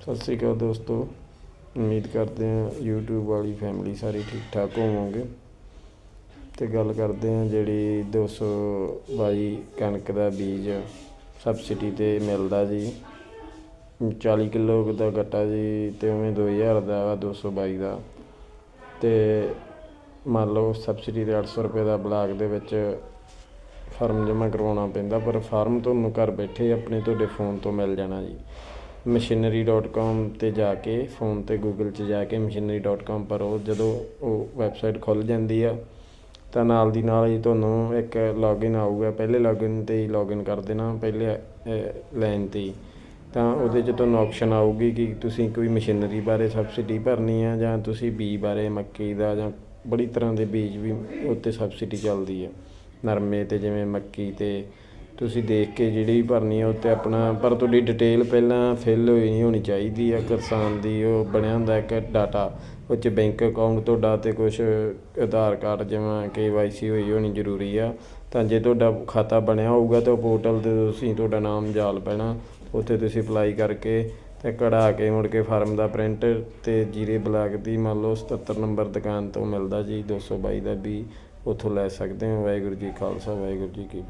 ਸਤਿ ਸ਼੍ਰੀ ਅਕਾਲ ਦੋਸਤੋ। ਉਮੀਦ ਕਰਦੇ ਹਾਂ YouTube ਵਾਲੀ ਫੈਮਿਲੀ ਸਾਰੀ ਠੀਕ ਠਾਕ ਹੋਵੋਗੇ। ਤੇ ਗੱਲ ਕਰਦੇ ਹਾਂ ਜਿਹੜੀ 222 ਕਣਕ ਦਾ ਬੀਜ ਸਬਸਿਡੀ ਤੇ ਮਿਲਦਾ ਜੀ। 40 ਕਿਲੋ ਦਾ ਗੱਟਾ ਜੀ ਤੇ ਉਵੇਂ 2000 ਦਾ ਵਾ 222 ਦਾ। ਤੇ ਮੰਨ ਲਓ ਸਬਸਿਡੀ ਤੇ 800 ਰੁਪਏ ਦਾ ਬਲਾਕ ਦੇ ਵਿੱਚ ਫਾਰਮ ਜਮ੍ਹਾਂ ਕਰਵਾਉਣਾ ਪੈਂਦਾ, ਪਰ ਫਾਰਮ ਤੁਹਾਨੂੰ ਘਰ ਬੈਠੇ ਆਪਣੇ ਤੁਹਾਡੇ ਫੋਨ ਤੋਂ ਮਿਲ ਜਾਣਾ ਜੀ। ਮਸ਼ੀਨਰੀ.com ਤੇ ਜਾ ਕੇ, ਫੋਨ ਤੇ ਗੂਗਲ 'ਚ ਜਾ ਕੇ ਮਸ਼ੀਨਰੀ.com ਪਰ ਉਹ ਜਦੋਂ ਉਹ ਵੈਬਸਾਈਟ ਖੁੱਲ ਜਾਂਦੀ ਆ, ਤਾਂ ਨਾਲ ਦੀ ਨਾਲ ਹੀ ਤੁਹਾਨੂੰ ਇੱਕ ਲੌਗਇਨ ਆਊਗਾ। ਪਹਿਲੇ ਲੌਗਇਨ ਤੇ ਹੀ ਲੌਗਇਨ ਕਰ ਦੇਣਾ, ਪਹਿਲੇ ਲਾਈਨ ਤੇ ਹੀ। ਤਾਂ ਉਹਦੇ 'ਚ ਤੁਹਾਨੂੰ ਆਪਸ਼ਨ ਆਊਗੀ ਕਿ ਤੁਸੀਂ ਕੋਈ ਮਸ਼ੀਨਰੀ ਬਾਰੇ ਸਬਸਿਡੀ ਭਰਨੀ ਆ ਜਾਂ ਤੁਸੀਂ ਬੀ ਬਾਰੇ, ਮੱਕੀ ਦਾ ਜਾਂ ਬੜੀ ਤਰ੍ਹਾਂ ਦੇ ਬੀਜ ਵੀ ਉੱਤੇ ਸਬਸਿਡੀ ਚੱਲਦੀ ਆ। ਨਰਮੇ ਤੇ ਜਿਵੇਂ ਮੱਕੀ ਤੇ ਤੁਸੀਂ ਦੇਖ ਕੇ ਜਿਹੜੀ ਵੀ ਭਰਨੀ ਆ ਉੱਤੇ ਆਪਣਾ, ਪਰ ਤੁਹਾਡੀ ਡਿਟੇਲ ਪਹਿਲਾਂ ਫਿਲ ਹੋਈ ਨਹੀਂ ਹੋਣੀ ਚਾਹੀਦੀ ਆ, ਕਿਸਾਨ ਦੀ ਉਹ ਬਣਿਆ ਹੁੰਦਾ ਇੱਕ ਡਾਟਾ ਉਹ 'ਚ ਬੈਂਕ ਅਕਾਊਂਟ ਤੁਹਾਡਾ ਤੇ ਕੁਝ ਆਧਾਰ ਕਾਰਡ ਜਿਵੇਂ ਕੇਵਾਈਸੀ ਹੋਈ ਹੋਣੀ ਜ਼ਰੂਰੀ ਆ, ਤਾਂ ਜੇ ਤੁਹਾਡਾ ਖਾਤਾ ਬਣਿਆ ਹੋਊਗਾ ਤਾਂ ਪੋਰਟਲ ਤੇ ਤੁਸੀਂ ਤੁਹਾਡਾ ਨਾਮ ਜਾਲ ਪੈਣਾ, ਉੱਥੇ ਤੁਸੀਂ ਅਪਲਾਈ ਕਰਕੇ ਤੇ ਕਢਾ ਕੇ ਮੁੜ ਕੇ ਫਾਰਮ ਦਾ ਪ੍ਰਿੰਟ ਤੇ ਜੀਰੇ ਬਲਾਕ ਦੀ ਮੰਨ ਲਓ 77 ਨੰਬਰ ਦੁਕਾਨ ਤੋਂ ਮਿਲਦਾ ਜੀ 222 ਦਾ ਵੀ, ਉੱਥੋਂ ਲੈ ਸਕਦੇ ਹੋ, ਵਾਹਿਗੁਰੂ ਜੀ ਖਾਲਸਾ, ਵਾਹਿਗੁਰੂ ਜੀ ਕੀ ਫਤਿਹ।